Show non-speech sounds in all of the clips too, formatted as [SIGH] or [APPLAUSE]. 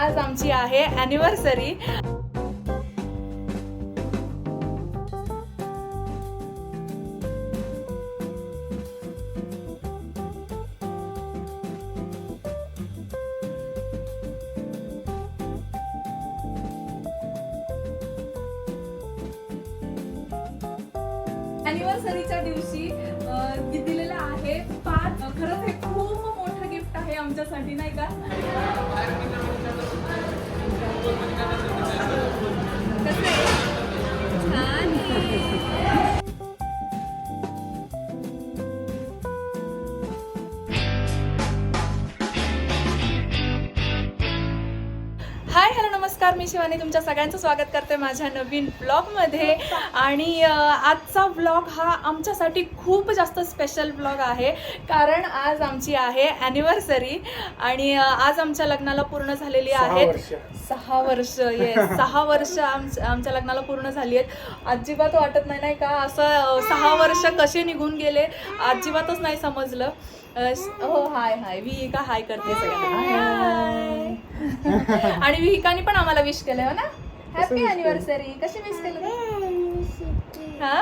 आज आमची आहे ॲनिव्हर्सरी अॅनिव्हर्सरीच्या दिवशी दिलेलं आहे पाच खरंच हे खूप आहे आमच्यासाठी नाही का कसं आहे? मी शिवानी तुमच्या सगळ्यांचं स्वागत करते माझ्या नवीन ब्लॉगमध्ये आणि अ, आजचा ब्लॉग हा आमच्यासाठी खूप जास्त स्पेशल ब्लॉग आहे. कारण आज आमची आहे ॲनिव्हर्सरी आणि आज आमच्या लग्नाला पूर्ण झालेली आहेत. सहा वर्ष येस [LAUGHS] सहा वर्ष आमच आमच्या लग्नाला पूर्ण झाली आहेत. अजिबात वाटत नाही नाही का? असं सहा वर्ष कसे निघून गेले अजिबातच नाही समजलं. हो हाय हाय विहिका हाय करते सगळ्यांना. हाय [LAUGHS] आणि विहिकाने पण आम्हाला विश केलं हो ना? हॅपी? अॅनिव्हर्सरी कशी विश केलं? हा.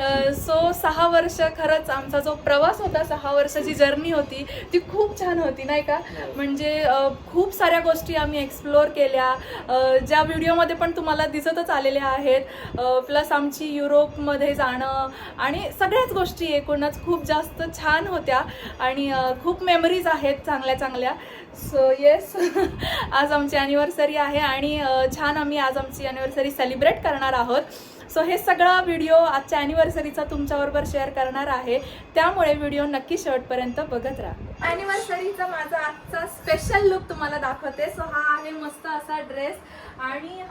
सो सहा वर्ष खरंच आमचा जो प्रवास होता सहा वर्षाची जर्नी होती ती खूप छान होती नाही का? म्हणजे अ, खूप साऱ्या गोष्टी आम्ही एक्सप्लोअर केल्या. ज्या व्हिडिओमध्ये पण तुम्हाला दिसतच आलेल्या आहेत. प्लस आमची युरोपमध्ये जाणं आणि सगळ्याच गोष्टी एकूणच खूप जास्त छान होत्या आणि खूप मेमरीज आहेत चांगल्या चांगल्या. सो येस [LAUGHS] आज आमची अॅनिव्हर्सरी आहे आणि छान आम्ही आज आमची अॅनिव्हर्सरी सेलिब्रेट करणार आहोत. सो हे सगळा व्हिडिओ आजच्या अॅनिव्हर्सरीचा तुमच्याबरोबर शेअर करणार आहे. त्यामुळे व्हिडिओ नक्की शेवटपर्यंत बघत राहा. अॅनिव्हर्सरीचा माझा आजचा स्पेशल लुक तुम्हाला दाखवते. सो हा आहे मस्त असा ड्रेस आणि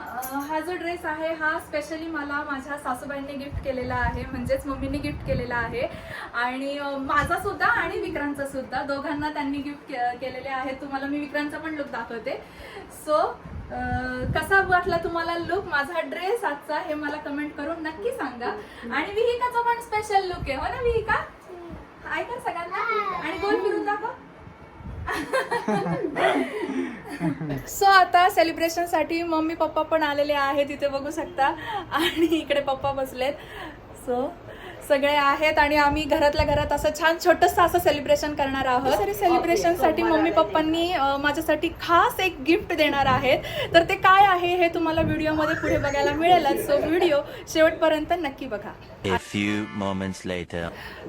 हा जो ड्रेस आहे हा स्पेशली मला माझ्या सासूबाईंनी गिफ्ट केलेला आहे. म्हणजेच मम्मीने गिफ्ट केलेला आहे. आणि माझा सुद्धा आणि विक्रांतचा सुद्धा. दोघांना त्यांनी गिफ्ट केलेले आहे तुम्हाला मी विक्रांतचा पण लुक दाखवते. सो कसा वाटला तुम्हाला लुक माझा ड्रेस आजचा हे मला कमेंट करून नक्की सांगा. आणि विहिकाचा पण स्पेशल लुक आहे. हो ना विहिका? हाय कर सगळ्यांना? आणि गोल फिरून दाखव. [LAUGHS] सो आता सेलिब्रेशनसाठी मम्मी पप्पा पण आलेले आहेत. इथे बघू शकता. आणि इकडे पप्पा बसलेत. सो सगळे आहेत आणि आम्ही घरातल्या घरात असं छान छोटंसं असं सेलिब्रेशन करणार आहोत. तरी सेलिब्रेशनसाठी मम्मी पप्पांनी माझ्यासाठी खास एक गिफ्ट देणार आहेत. तर ते काय आहे हे तुम्हाला व्हिडिओमध्ये पुढे बघायला मिळेलच. सो व्हिडिओ शेवटपर्यंत नक्की बघा.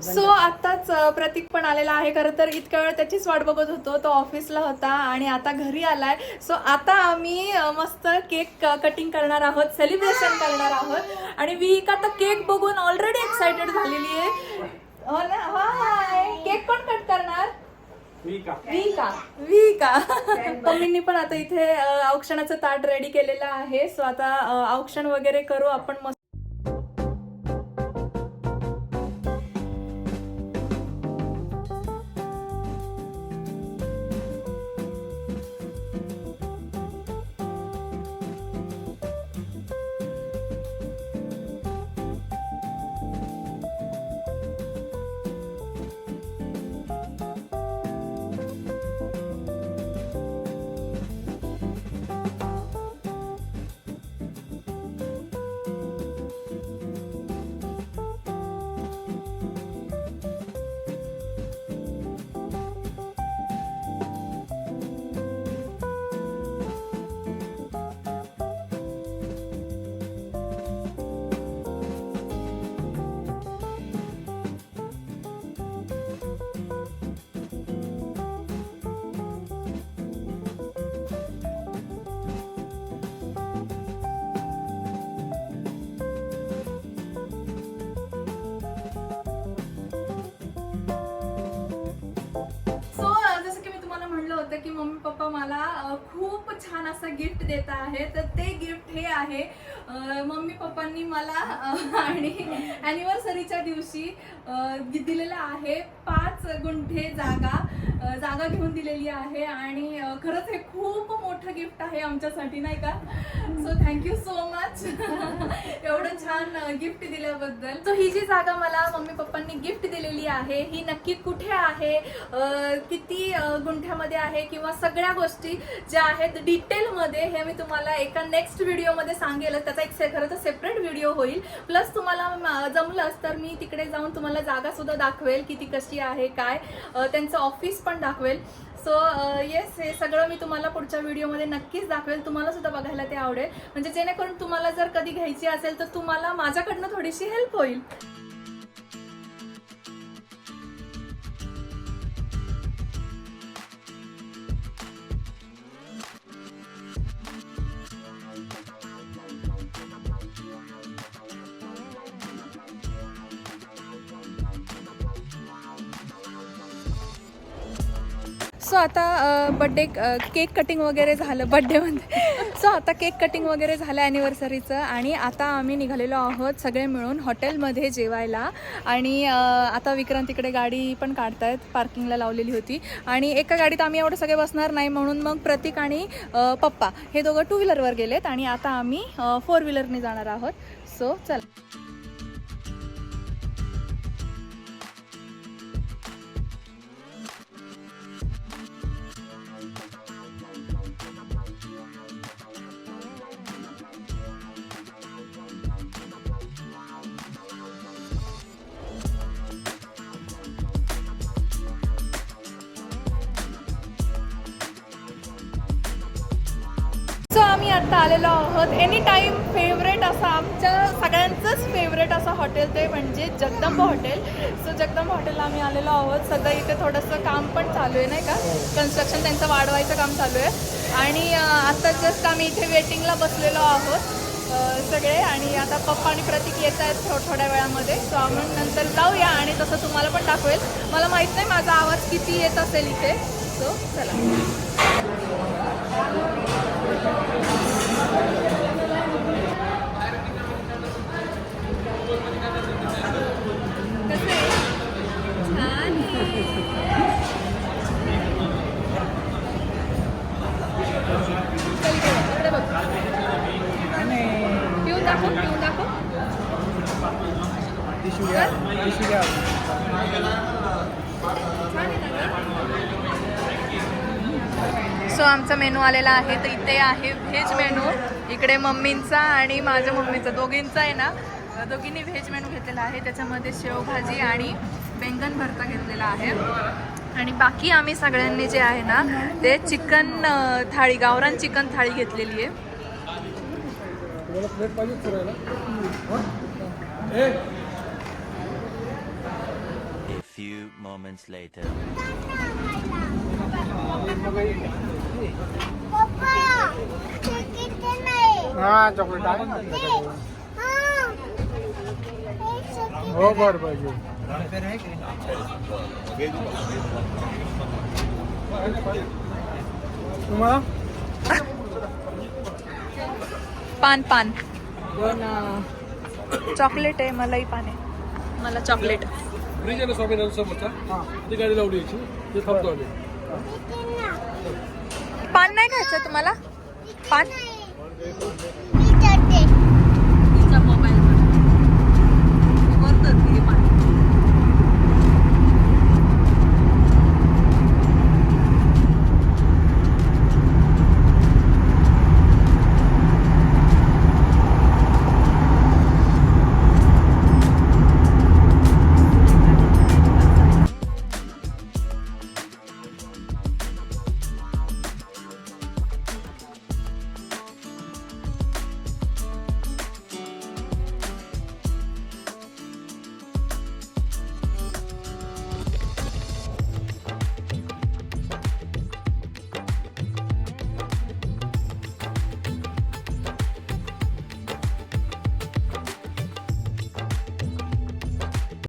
सो आत्ताच अ, प्रतीक पण आलेला आहे. खरं तर इतक्या वेळ त्याचीच वाट बघत होतो. तो ऑफिसला होता आणि आता घरी आलाय. सो आता आम्ही मस्त केक कटिंग करणार आहोत सेलिब्रेशन करणार आहोत. आणि विहिका तर केक बघून ऑलरेडी एक्साइटेड झालेली आहे. हो ना? हाय केक कोण कट करणार? विका. विका. [LAUGHS] मम्मींनी पण आता इथे औक्षणाचं ताट रेडी केलेलं आहे. सो आता औक्षण वगैरे करू आपण मस्त होतं की मम्मी पप्पा मला खूप छान असं गिफ्ट देत आहे. तर ते गिफ्ट हे आहे मम्मी पप्पांनी मला आणि अॅनिव्हर्सरीच्या दिवशी दिलेलं आहे पाच गुंठे जागा. जागा घेऊन दिलेली आहे आणि खरंच हे खूप मोठं गिफ्ट आहे आमच्यासाठी नाही का? सो थँक्यू सो मच एवढं छान गिफ्ट दिल्याबद्दल. सो ही जी जागा मला मम्मी पप्पांनी गिफ्ट दिलेली आहे ही नक्की कुठे आहे? किती गुंठ्यामध्ये आहे? किंवा सगळ्या गोष्टी ज्या आहेत डिटेलमध्ये हे मी तुम्हाला एका नेक्स्ट व्हिडिओमध्ये सांगेल. त्याचा एक से- खरं तर सेपरेट व्हिडिओ होईल. प्लस तुम्हाला जमलंच तर मी तिकडे जाऊन तुम्हाला जागा सुद्धा दाखवेल की ती कशी आहे काय. त्यांचं ऑफिस पण दाखवेल. सो येस हे सगळं मी तुम्हाला पुढच्या व्हिडिओमध्ये नक्कीच दाखवेल. तुम्हाला सुद्धा बघायला ते आवडेल. म्हणजे जेणेकरून तुम्हाला जर कधी घ्यायची असेल तर तुम्हाला माझ्याकडनं थोडीशी हेल्प होईल. सो आता बड्डे केक कटिंग वगैरे झालं बड्डेमध्ये सो आता केक कटिंग वगैरे झालं ॲनिव्हर्सरीचं आणि आता आम्ही निघालेलो आहोत सगळे मिळून हॉटेलमध्ये जेवायला. आणि आता विक्रांत तिकडे गाडी पण काढतायत पार्किंगला लावलेली होती. आणि एका गाडीत आम्ही एवढं सगळे बसणार नाही म्हणून मग प्रतीक आणि पप्पा हे दोघं टू व्हीलरवर गेलेत आणि आता आम्ही फोर व्हीलरने जाणार आहोत. सो चला. सो आम्ही आत्ता आलेलो आहोत एनी टाईम फेवरेट असं आमच्या सगळ्यांचंच फेवरेट असं हॉटेल ते म्हणजे जगदंब हॉटेल सो जगदंब हॉटेलला आम्ही आलेलो आहोत. सध्या इथे थोडंसं काम पण चालू आहे नाही का? कन्स्ट्रक्शन त्यांचं वाढवायचं काम चालू आहे. आणि आत्ता आता जस्ट आम्ही इथे वेटिंगला बसलेलो आहोत सगळे. आणि आता पप्पा आणि प्रतीक येत आहेत थो थोड्या वेळामध्ये. सो आम्ही नंतर जाऊया आणि तसं तुम्हाला पण दाखवेल. मला माहीत नाही माझा आवाज किती येत असेल इथे. सो चला कसं आहे छान चल इकडे बघ, इकडे बघ. पिऊन दाखव पिऊन दाखव सो आमचा मेनू आलेला आहे तर इथे आहे व्हेज मेनू. इकडे मम्मींचा आणि माझ्या मम्मीचा. दोघींचा आहे ना? दोघींनी व्हेज मेनू घेतलेला आहे. त्याच्यामध्ये शेवभाजी आणि बैंगन भरता घेतलेला आहे. आणि बाकी आम्ही सगळ्यांनी जे आहे ना ते चिकन थाळी गावरान चिकन थाळी घेतलेली आहे. Few moments later. हा चॉकलेट आहे ना? तुझ्याकडे? हो बरं पाहिजे तुम्हाला? पान पान. चॉकलेट आहे मलाही पान आहे. मला चॉकलेट. फ्रीज आहे ना स्वामीनाथन समोरचा ती गाडी लावली याची ते थांबतो आम्ही. पान नाही खायचं तुम्हाला? पान?